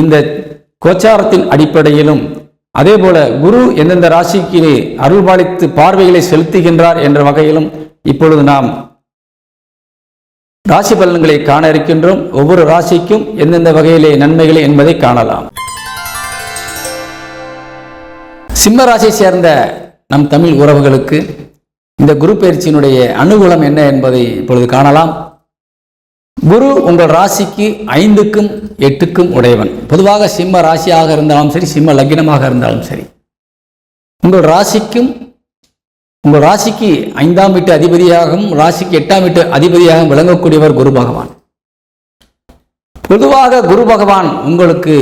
இந்த கோச்சாரத்தின் அடிப்படையிலும் அதே போல குரு எந்தெந்த ராசிக்கு அருள்பாலித்து பார்வைகளை செலுத்துகின்றார் என்ற வகையிலும் இப்பொழுது நாம் ராசி பலன்களை காண இருக்கின்றோம். ஒவ்வொரு ராசிக்கும் எந்தெந்த வகையிலே நன்மைகளை என்பதை காணலாம். சிம்ம ராசியை சேர்ந்த நம் தமிழ் உறவுகளுக்கு இந்த குரு பயிற்சியினுடைய அனுகூலம் என்ன என்பதை இப்பொழுது காணலாம். குரு உங்கள் ராசிக்கு ஐந்துக்கும் எட்டுக்கும் உடையவன். பொதுவாக சிம்ம ராசியாக இருந்தாலும் சரி சிம்ம லக்னமாக இருந்தாலும் சரி. உங்கள் ராசிக்கும் உங்கள் ராசிக்கு ஐந்தாம் வீட்டு அதிபதியாகவும் ராசிக்கு எட்டாம் வீட்டு அதிபதியாகவும் விளங்கக்கூடியவர் குரு பகவான். பொதுவாக குரு பகவான் உங்களுக்கு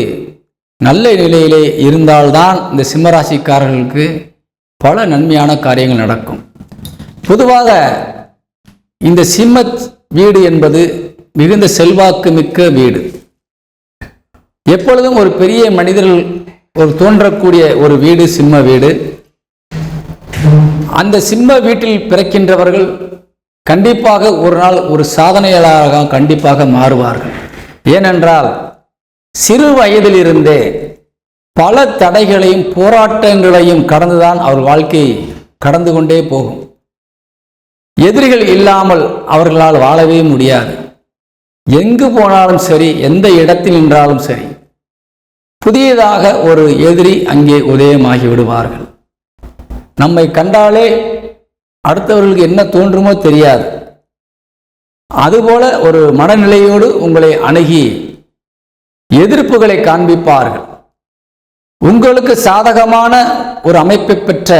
நல்ல நிலையிலே இருந்தால்தான் இந்த சிம்மராசிக்காரர்களுக்கு பல நன்மையான காரியங்கள் நடக்கும். பொதுவாக இந்த சிம்ம வீடு என்பது மிகுந்த செல்வாக்கு மிக்க வீடு. எப்பொழுதும் ஒரு பெரிய மனிதர்கள் ஒரு தோன்றக்கூடிய ஒரு வீடு சிம்ம வீடு. அந்த சிம்ம வீட்டில் பிறக்கின்றவர்கள் கண்டிப்பாக ஒரு நாள் ஒரு சாதனையாளராக கண்டிப்பாக மாறுவார்கள். ஏனென்றால் சிறு வயதிலிருந்தே பல தடைகளையும் போராட்டங்களையும் கடந்துதான் அவர் வாழ்க்கை கடந்து கொண்டே போகும். எதிரிகள் இல்லாமல் அவர்களால் வாழவே முடியாது. எங்கு போனாலும் சரி எந்த இடத்தில் நின்றாலும் சரி புதியதாக ஒரு எதிரி அங்கே உதயமாகி விடுவார்கள். நம்மை கண்டாலே அடுத்தவர்களுக்கு என்ன தோன்றுமோ தெரியாது. அதுபோல ஒரு மனநிலையோடு உங்களை அணுகி எதிர்ப்புகளை காண்பிப்பார்கள். உங்களுக்கு சாதகமான ஒரு அமைப்பை பெற்ற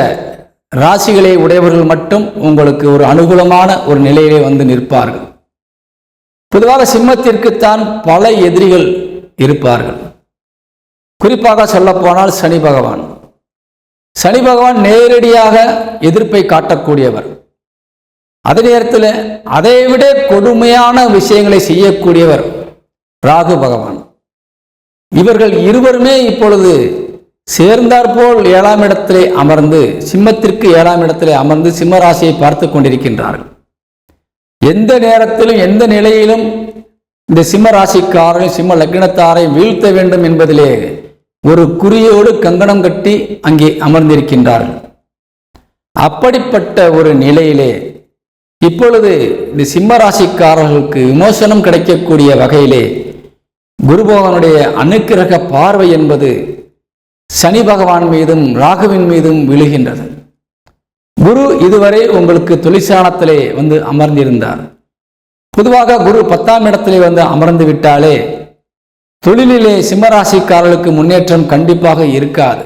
ராசிகளை உடையவர்கள் மட்டும் உங்களுக்கு ஒரு அனுகூலமான ஒரு நிலையிலே வந்து நிற்பார்கள். பொதுவாக சிம்மத்திற்குத்தான் பல எதிரிகள் இருப்பார்கள். குறிப்பாக சொல்லப்போனால் சனி பகவான். சனி பகவான் நேரடியாக எதிர்ப்பை காட்டக்கூடியவர். அதே நேரத்தில் அதைவிட கொடுமையான விஷயங்களை செய்யக்கூடியவர் ராகு பகவான். இவர்கள் இருவருமே இப்பொழுது சேர்ந்தாற்போல் ஏழாம் இடத்திலே அமர்ந்து சிம்மத்திற்கு ஏழாம் இடத்திலே அமர்ந்து சிம்ம ராசியை பார்த்து கொண்டிருக்கின்றார்கள். எந்த நேரத்திலும் எந்த நிலையிலும் இந்த சிம்ம ராசிக்காரையும் சிம்ம லக்னத்தாரையும் வீழ்த்த வேண்டும் என்பதிலே ஒரு குறியோடு கங்கணம் கட்டி அங்கே அமர்ந்திருக்கின்றார்கள். அப்படிப்பட்ட ஒரு நிலையிலே இப்பொழுது இந்த சிம்ம ராசிக்காரர்களுக்கு விமோசனம் கிடைக்கக்கூடிய வகையிலே குருபகவானுடைய அனுக்கிரக பார்வை என்பது சனி பகவான் மீதும் ராகுவின் மீதும் விழுகின்றது. குரு இதுவரை உங்களுக்கு தொழிற்சானத்திலே வந்து அமர்ந்திருந்தார். பொதுவாக குரு பத்தாம் இடத்திலே வந்து அமர்ந்து விட்டாலே தொழிலிலே சிம்மராசிக்காரர்களுக்கு முன்னேற்றம் கண்டிப்பாக இருக்காது.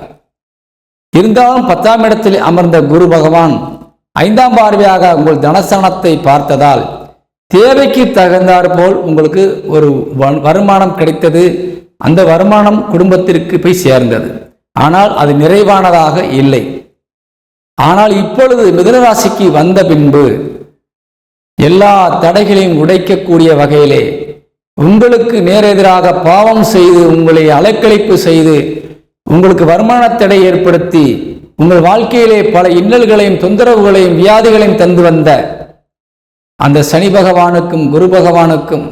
இருந்தாலும் பத்தாம் இடத்தில் அமர்ந்த குரு பகவான் ஐந்தாம் பார்வையாக உங்கள் தனஸ்தானத்தை பார்த்ததால் தேவைக்கு தகுந்தாற் போல் உங்களுக்கு ஒரு வருமானம் கிடைத்தது. அந்த வருமானம் குடும்பத்திற்கு போய் சேர்ந்தது. ஆனால் அது நிறைவானதாக இல்லை. ஆனால் இப்பொழுது மிதனராசிக்கு வந்த பின்பு எல்லா தடைகளையும் உடைக்கக்கூடிய வகையிலே உங்களுக்கு நேரெதிராக பாவம் செய்து உங்களை அலைக்கழிப்பு செய்து உங்களுக்கு வருமான தடை ஏற்படுத்தி உங்கள் வாழ்க்கையிலே பல இன்னல்களையும் தொந்தரவுகளையும் வியாதிகளையும் தந்து வந்த அந்த சனி பகவானுக்கும் குரு பகவானுக்கும்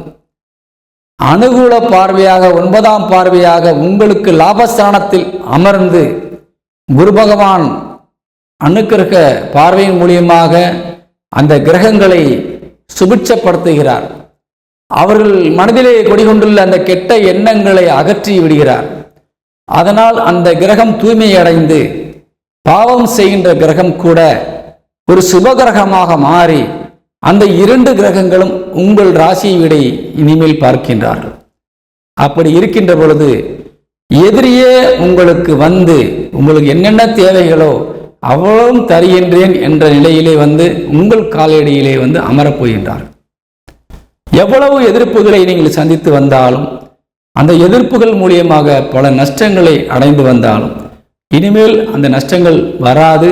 அனுகூல பார்வையாக ஒன்பதாம் பார்வையாக உங்களுக்கு லாபஸ்தானத்தில் அமர்ந்து குரு பகவான் அணுக்கிரக பார்வையின் மூலியமாக அந்த கிரகங்களை சுபிட்சப்படுத்துகிறார். அவர்கள் மனதிலே கொடிகொண்டுள்ள அந்த கெட்ட எண்ணங்களை அகற்றி விடுகிறார். அதனால் அந்த கிரகம் தூய்மையடைந்து பாவம் செய்கின்ற கிரகம் கூட ஒரு சுபகிரகமாக மாறி அந்த இரண்டு கிரகங்களும் உங்கள் ராசியை விட இனிமேல் பார்க்கின்றார்கள் அப்படி இருக்கின்ற பொழுது எதிரியே உங்களுக்கு வந்து உங்களுக்கு என்னென்ன தேவைகளோ அவ்வளவும் தருகின்றேன் என்ற நிலையிலே வந்து உங்கள் காலடியிலே வந்து அமரப் போகின்றார்கள். எவ்வளவு எதிர்ப்புகளை நீங்கள் சந்தித்து வந்தாலும் அந்த எதிர்ப்புகள் மூலியமாக பல நஷ்டங்களை அடைந்து வந்தாலும் இனிமேல் அந்த நஷ்டங்கள் வராது.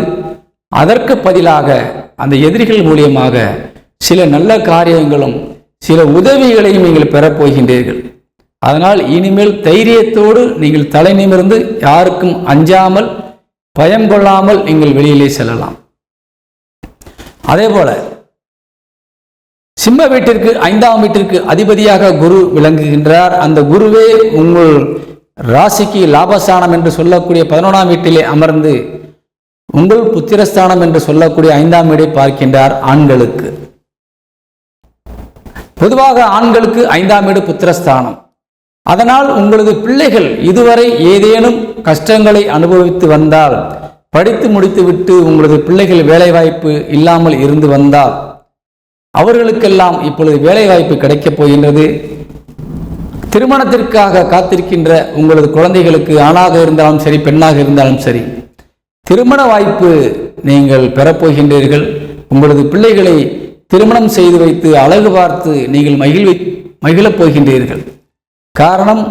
அதற்கு பதிலாக அந்த எதிரிகள் மூலியமாக சில நல்ல காரியங்களும் சில உதவிகளையும் நீங்கள் பெறப்போகின்றீர்கள் அதனால் இனிமேல் தைரியத்தோடு நீங்கள் தலை நிமிர்ந்து யாருக்கும் அஞ்சாமல் பயம் கொள்ளாமல் நீங்கள் வெளியிலே செல்லலாம். அதே போல சிம்ம வீட்டிற்கு ஐந்தாம் வீட்டிற்கு அதிபதியாக குரு விளங்குகின்றார். அந்த குருவே உங்கள் ராசிக்கு லாபஸ்தானம் என்று சொல்லக்கூடிய பதினொன்றாம் வீட்டிலே அமர்ந்து உங்கள் புத்திரஸ்தானம் என்று சொல்லக்கூடிய ஐந்தாம் வீடை பார்க்கின்றார் ஆண்களுக்கு. பொதுவாக ஆண்களுக்கு ஐந்தாம் வீடு புத்திரஸ்தானம். அதனால் உங்களது பிள்ளைகள் இதுவரை ஏதேனும் கஷ்டங்களை அனுபவித்து வந்தால் படித்து முடித்துவிட்டு உங்களது பிள்ளைகள் வேலைவாய்ப்பு இல்லாமல் இருந்து வந்தால் அவர்களுக்கெல்லாம் இப்பொழுது வேலைவாய்ப்பு கிடைக்கப் போகின்றது. திருமணத்திற்காக காத்திருக்கின்ற உங்களது குழந்தைகளுக்கு ஆணாக இருந்தாலும் சரி பெண்ணாக இருந்தாலும் சரி திருமண வாய்ப்பு நீங்கள் பெறப்போகின்றீர்கள் உங்களது பிள்ளைகளை திருமணம் செய்து வைத்து அழகு பார்த்து நீங்கள் மகிழ்வை மகிழப் போகின்றீர்கள். காரணம்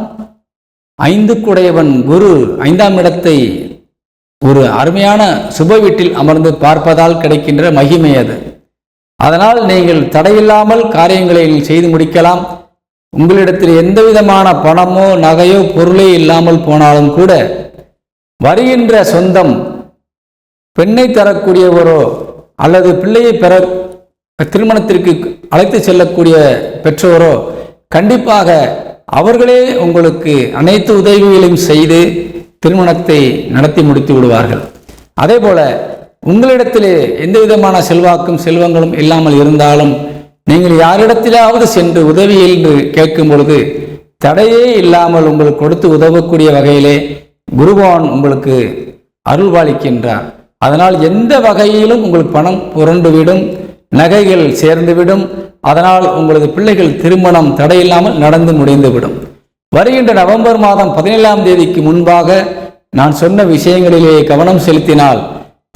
ஐந்துக்குடையவன் குரு ஐந்தாம் இடத்தை ஒரு அருமையான சுப வீட்டில் அமர்ந்து பார்ப்பதால் கிடைக்கின்ற மகிமை அது. அதனால் நீங்கள் தடையில்லாமல் காரியங்களை செய்து முடிக்கலாம். உங்களிடத்தில் எந்த விதமான பணமோ நகையோ பொருளே இல்லாமல் போனாலும் கூட வருகின்ற சொந்தம் பெண்ணை தரக்கூடியவரோ அல்லது பிள்ளையை பெற திருமணத்திற்கு அழைத்து செல்லக்கூடிய பெற்றோரோ கண்டிப்பாக அவர்களே உங்களுக்கு அனைத்து உதவிகளையும் செய்து திருமணத்தை நடத்தி முடித்து விடுவார்கள். அதே போல உங்களிடத்திலே எந்த விதமான செல்வாக்கும் செல்வங்களும் இல்லாமல் இருந்தாலும் நீங்கள் யாரிடத்திலாவது சென்று உதவி என்று கேட்கும் பொழுது தடையே இல்லாமல் உங்களுக்கு கொடுத்து உதவக்கூடிய வகையிலே குருபவான் உங்களுக்கு அருள்வாளிக்கின்றார். அதனால் எந்த வகையிலும் உங்களுக்கு பணம் புரண்டுவிடும் நகைகள் சேர்ந்துவிடும் அதனால் உங்களது பிள்ளைகள் திருமணம் தடையில்லாமல் நடந்து முடிந்துவிடும். வருகின்ற நவம்பர் மாதம் பதினேழாம் தேதிக்கு முன்பாக நான் சொன்ன விஷயங்களிலே கவனம் செலுத்தினால்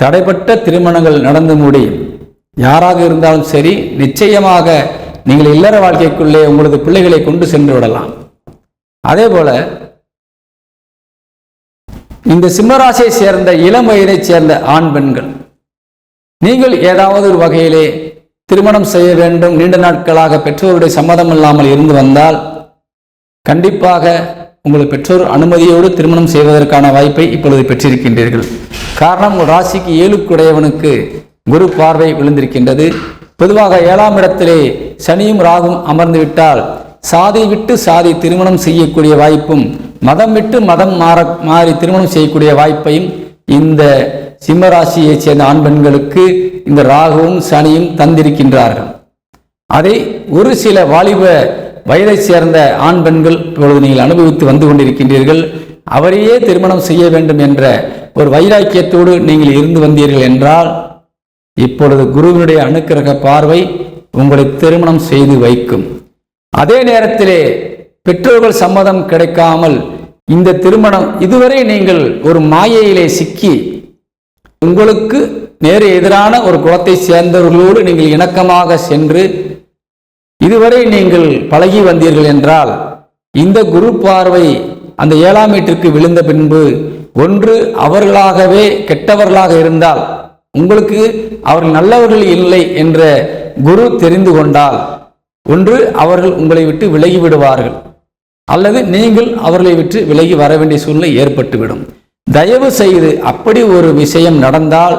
தடைப்பட்ட திருமணங்கள் நடந்து முடியும். யாராக இருந்தாலும் சரி நிச்சயமாக நீங்கள் இல்லற வாழ்க்கைக்குள்ளே உங்களது பிள்ளைகளை கொண்டு சென்று விடலாம். அதே போல இந்த சிம்மராசியை சேர்ந்த இளம் வயதைச் சேர்ந்த ஆண் பெண்கள் நீங்கள் ஏதாவது ஒரு வகையிலே திருமணம் செய்ய வேண்டும். நீண்ட நாட்களாக பெற்றோருடைய சம்மதம் இல்லாமல் இருந்து வந்தால் கண்டிப்பாக உங்கள் பெற்றோர் அனுமதியோடு திருமணம் செய்வதற்கான வாய்ப்பை இப்பொழுது பெற்றிருக்கின்றீர்கள். காரணம் உங்கள் ராசிக்கு ஏழுக்குடையவனுக்கு குரு பார்வை விழுந்திருக்கின்றது. பொதுவாக ஏழாம் இடத்திலே சனியும் ராகும் அமர்ந்து விட்டால் சாதி விட்டு சாதி திருமணம் செய்யக்கூடிய வாய்ப்பும் மதம் விட்டு மதம் மாற மாறி திருமணம் செய்யக்கூடிய வாய்ப்பையும் இந்த சிம்மராசியைச் சேர்ந்த ஆண் பெண்களுக்கு இந்த ராகுவும் சனியும் தந்திருக்கின்றார்கள். அதை ஒரு சில வாலிப வயதைச் சேர்ந்த ஆண் பெண்கள் இப்பொழுது நீங்கள் அனுபவித்து வந்து கொண்டிருக்கின்றீர்கள். அவரையே திருமணம் செய்ய வேண்டும் என்ற ஒரு வைராக்கியத்தோடு நீங்கள் இருந்து வந்தீர்கள் என்றால் இப்பொழுது குருவினுடைய அணுக்கிரக பார்வை உங்களை திருமணம் செய்து வைக்கும். அதே நேரத்திலே பெற்றோர்கள் சம்மதம் கிடைக்காமல் இந்த திருமணம் இதுவரை நீங்கள் ஒரு மாயையிலே சிக்கி உங்களுக்கு நேர் எதிரான ஒரு குலத்தை சேர்ந்தவர்களோடு நீங்கள் இணக்கமாக சென்று இதுவரை நீங்கள் பழகி வந்தீர்கள் என்றால் இந்த குரு பார்வை அந்த ஏழாம் வீட்டிற்கு விழுந்த பின்பு ஒன்று அவர்களாகவே கெட்டவர்களாக இருந்தால் உங்களுக்கு அவர்கள் நல்லவர்கள் இல்லை என்ற குரு தெரிந்து கொண்டால் ஒன்று அவர்கள் உங்களை விட்டு விலகி விடுவார்கள் அல்லது நீங்கள் அவர்களை விட்டு விலகி வர வேண்டிய சூழ்நிலை ஏற்பட்டுவிடும். தயவு செய்து அப்படி ஒரு விஷயம் நடந்தால்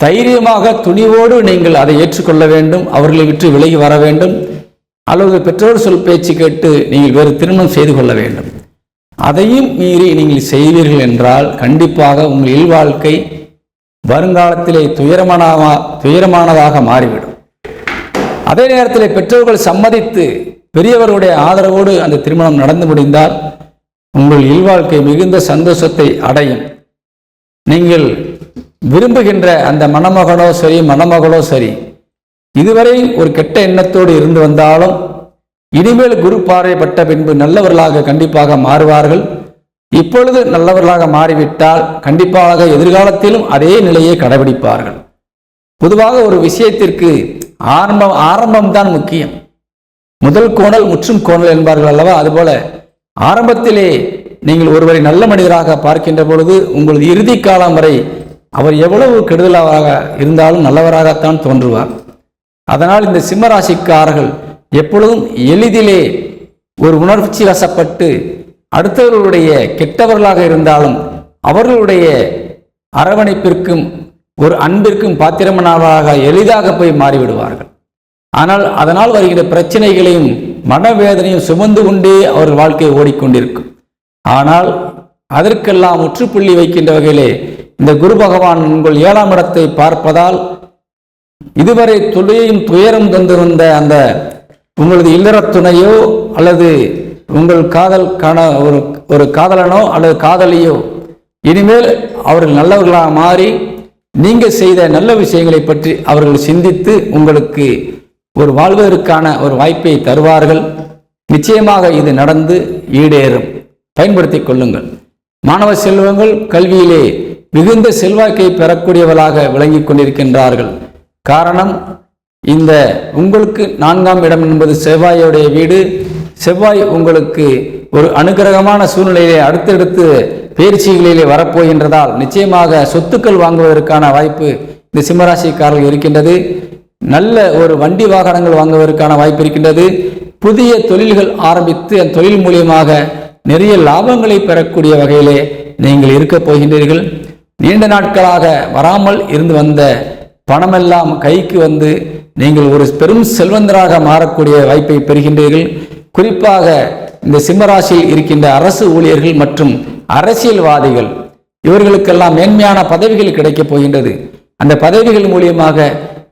தைரியமாக துணிவோடு நீங்கள் அதை ஏற்றுக்கொள்ள வேண்டும். அவர்களை விட்டு விலகி வர வேண்டும். அல்லது பெற்றோர் சொல் பேச்சு கேட்டு நீங்கள் வேறு திருமணம் செய்து கொள்ள வேண்டும். அதையும் மீறி நீங்கள் செய்வீர்கள் என்றால் கண்டிப்பாக உங்கள் இல்வாழ்க்கை வருங்காலத்திலே துயரமானவா துயரமானதாக மாறிவிடும். அதே நேரத்தில் பெற்றோர்கள் சம்மதித்து பெரியவர்களுடைய ஆதரவோடு அந்த திருமணம் நடந்து முடிந்தால் உங்கள் இல்வாழ்க்கை மிகுந்த சந்தோஷத்தை அடையும். நீங்கள் விரும்புகின்ற அந்த மணமகனோ சரி மணமகளோ சரி இதுவரை ஒரு கெட்ட எண்ணத்தோடு இருந்து வந்தாலும் இனிமேல் குரு பார்வைப்பட்ட பின்பு நல்லவர்களாக கண்டிப்பாக மாறுவார்கள். இப்பொழுது நல்லவர்களாக மாறிவிட்டால் கண்டிப்பாக எதிர்காலத்திலும் அதே நிலையை கடைபிடிப்பார்கள். பொதுவாக ஒரு விஷயத்திற்கு ஆரம்பம் ஆரம்பம்தான் முக்கியம். முதல் கோணல் முற்றும் கோணல் என்பார்கள் அல்லவா? அதுபோல ஆரம்பத்திலே நீங்கள் ஒருவரை நல்ல மனிதராக பார்க்கின்ற பொழுது உங்களது இறுதி காலம் வரை அவர் எவ்வளவு கெடுதலாக இருந்தாலும் நல்லவராகத்தான் தோன்றுவார். அதனால் இந்த சிம்மராசிக்காரர்கள் எப்பொழுதும் எளிதிலே ஒரு உணர்ச்சி வசப்பட்டு அடுத்தவர்களுடைய கெட்டவர்களாக இருந்தாலும் அவர்களுடைய அரவணைப்பிற்கும் ஒரு அன்பிற்கும் பாத்திரமனாவாக எளிதாக போய் மாறிவிடுவார்கள். ஆனால் அதனால் வருகிற பிரச்சனைகளையும் மனவேதனையும் சுமந்து கொண்டே அவர்கள் வாழ்க்கை ஓடிக்கொண்டிருக்கும். ஆனால் அதற்கெல்லாம் முற்றுப்புள்ளி வைக்கின்ற வகையிலே இந்த குரு பகவான் உங்கள் ஏழாம் இடத்தை பார்ப்பதால் இதுவரை தொழிலையும் துயரம் தந்திருந்த அந்த உங்களது இல்லற துணையோ அல்லது உங்கள் காதல் காண ஒரு ஒரு காதலனோ அல்லது காதலியோ இனிமேல் அவர்கள் நல்லவர்களாக மாறி நீங்கள் செய்த நல்ல விஷயங்களை பற்றி அவர்கள் சிந்தித்து உங்களுக்கு ஒரு வாழ்வதற்கான ஒரு வாய்ப்பை தருவார்கள். நிச்சயமாக இது நடந்து ஈடேறும். பயன்படுத்தி கொள்ளுங்கள். மாணவ செல்வங்கள் கல்வியிலே மிகுந்த செல்வாக்கை பெறக்கூடியவர்களாக விளங்கிக் கொண்டிருக்கின்றார்கள். காரணம் இந்த உங்களுக்கு நான்காம் இடம் என்பது செவ்வாயோடைய வீடு. செவ்வாய் உங்களுக்கு ஒரு அனுகிரகமான சூழ்நிலையிலே அடுத்தடுத்து பயிற்சிகளிலே வரப்போகின்றதால் நிச்சயமாக சொத்துக்கள் வாங்குவதற்கான வாய்ப்பு இந்த சிம்மராசிக்காரர்கள் இருக்கின்றது. நல்ல ஒரு வண்டி வாகனங்கள் வாங்குவதற்கான வாய்ப்பு இருக்கின்றது. புதிய தொழில்கள் ஆரம்பித்து அந்த தொழில் மூலியமாக நிறைய லாபங்களை பெறக்கூடிய வகையிலே நீங்கள் இருக்கப் போகின்றீர்கள். நீண்ட நாட்களாக வராமல் இருந்து வந்த பணமெல்லாம் கைக்கு வந்து நீங்கள் ஒரு பெரும் செல்வந்தராக மாறக்கூடிய வாய்ப்பை பெறுகின்றீர்கள். குறிப்பாக இந்த சிம்மராசியில் இருக்கின்ற அரசு ஊழியர்கள் மற்றும் அரசியல்வாதிகள் இவர்களுக்கெல்லாம் மேன்மையான பதவிகள் கிடைக்கப் போகின்றது. அந்த பதவிகள் மூலியமாக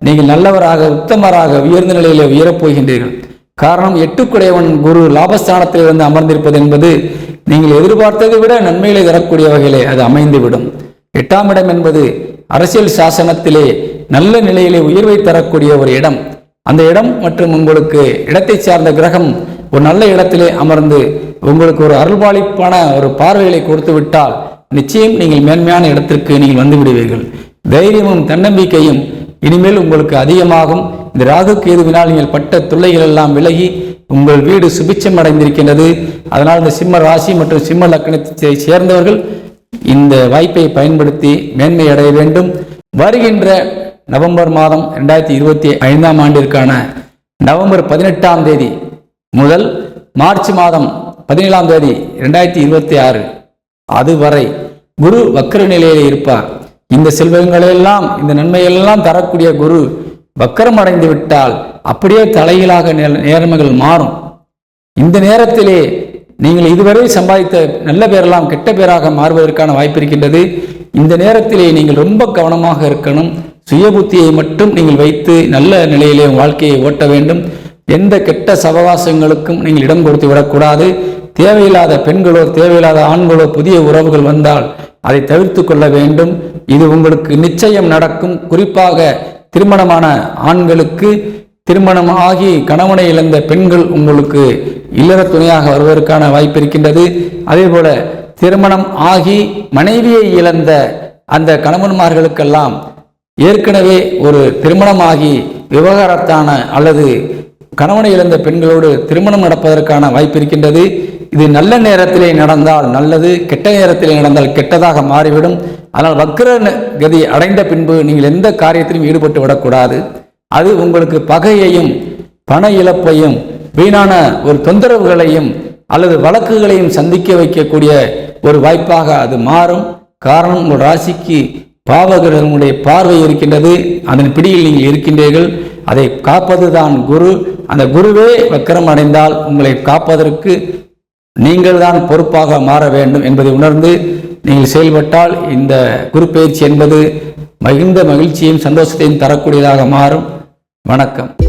நீங்கள் நல்லவராக உத்தமராக உயர்ந்த நிலையிலே உயரப் போகின்றீர்கள் காரணம் எட்டுக்குடையவன் குரு லாபஸ்தானத்தில் இருந்து அமர்ந்திருப்பது என்பது நீங்கள் எதிர்பார்த்ததை விட நன்மைகளை தரக்கூடிய வகையிலே அது அமைந்துவிடும். எட்டாம் இடம் என்பது அரசியல் சாசனத்திலே நல்ல நிலையிலே உயர்வை தரக்கூடிய ஒரு இடம். அந்த இடம் மற்றும் உங்களுக்கு இடத்தை சார்ந்த கிரகம் ஒரு நல்ல இடத்திலே அமர்ந்து உங்களுக்கு ஒரு அருள்பாலிப்பான ஒரு பார்வைகளை கொடுத்து விட்டால் நிச்சயம் நீங்கள் மேன்மையான இடத்திற்கு நீங்கள் வந்து விடுவீர்கள். தைரியமும் தன்னம்பிக்கையும் இனிமேல் உங்களுக்கு அதிகமாகும். இந்த ராகு கேதுவினால் நீங்கள் பட்ட தொல்லைகள் எல்லாம் விலகி உங்கள் வீடு சுபிச்சம் அடைந்திருக்கின்றது. அதனால் இந்த சிம்ம ராசி மற்றும் சிம்ம லக்கணத்தை சேர்ந்தவர்கள் இந்த வாய்ப்பை பயன்படுத்தி மேன்மை அடைய வேண்டும். வருகின்ற நவம்பர் மாதம் ரெண்டாயிரத்தி இருபத்தி ஐந்தாம் ஆண்டிற்கான நவம்பர் பதினெட்டாம் தேதி முதல் மார்ச் மாதம் பதினேழாம் தேதி ரெண்டாயிரத்தி இருபத்தி ஆறு. அதுவரை குரு வக்கர நிலையில் இருப்பார். இந்த செல்வங்களெல்லாம் இந்த நன்மையெல்லாம் தரக்கூடிய குரு வக்கரம் அடைந்து விட்டால் அப்படியே தலைகீழாக நேர்மைகள் மாறும். இந்த நேரத்திலே நீங்கள் இதுவரை சம்பாதித்த நல்ல பேரெல்லாம் கெட்ட பேராக மாறுவதற்கான வாய்ப்பு இருக்கின்றது. இந்த நேரத்திலே நீங்கள் ரொம்ப கவனமாக இருக்கணும். சுய புத்தியை மட்டும் நீங்கள் வைத்து நல்ல நிலையிலே வாழ்க்கையை ஓட்ட வேண்டும். எந்த கெட்ட சவகாசங்களுக்கும் நீங்கள் இடம் கொடுத்து விடக்கூடாது. தேவையில்லாத பெண்களோ தேவையில்லாத ஆண்களோ புதிய உறவுகள் வந்தால் அதை தவிர்த்து கொள்ள வேண்டும். இது உங்களுக்கு நிச்சயம் நடக்கும். குறிப்பாக திருமணமான ஆண்களுக்கு திருமணம் ஆகி கணவனை இழந்த பெண்கள் உங்களுக்கு இல்லற துணையாக வருவதற்கான வாய்ப்பு இருக்கின்றது. அதே போல திருமணம் ஆகி மனைவியை இழந்த அந்த கணவன்மார்களுக்கெல்லாம் ஏற்கனவே ஒரு திருமணமாகி விவகாரத்தான அல்லது கணவனை இழந்த பெண்களோடு திருமணம் நடப்பதற்கான வாய்ப்பு இருக்கின்றது. இது நல்ல நேரத்திலே நடந்தால் நல்லது கெட்ட நேரத்திலே நடந்தால் கெட்டதாக மாறிவிடும். ஆனால் வக்ர கதி அடைந்த பின்பு நீங்கள் எந்த காரியத்திலும் ஈடுபட்டு விடக்கூடாது. அது உங்களுக்கு பகையையும் பண இழப்பையும் வீணான ஒரு தொந்தரவுகளையும் அல்லது வழக்குகளையும் சந்திக்க வைக்கக்கூடிய ஒரு வாய்ப்பாக அது மாறும். காரணம் உங்கள் ராசிக்கு பாவகிரகனுடைய பார்வை இருக்கின்றது. அதன் பிடியில் நீங்கள் இருக்கின்றீர்கள். அதை காப்பதுதான் குரு. அந்த குருவே வக்கரம் அடைந்தால் உங்களை காப்பதற்கு நீங்கள் தான் பொறுப்பாக மாற வேண்டும் என்பதை உணர்ந்து நீங்கள் செயல்பட்டால் இந்த குரு என்பது மிகுந்த மகிழ்ச்சியையும் சந்தோஷத்தையும் தரக்கூடியதாக மாறும். வணக்கம்.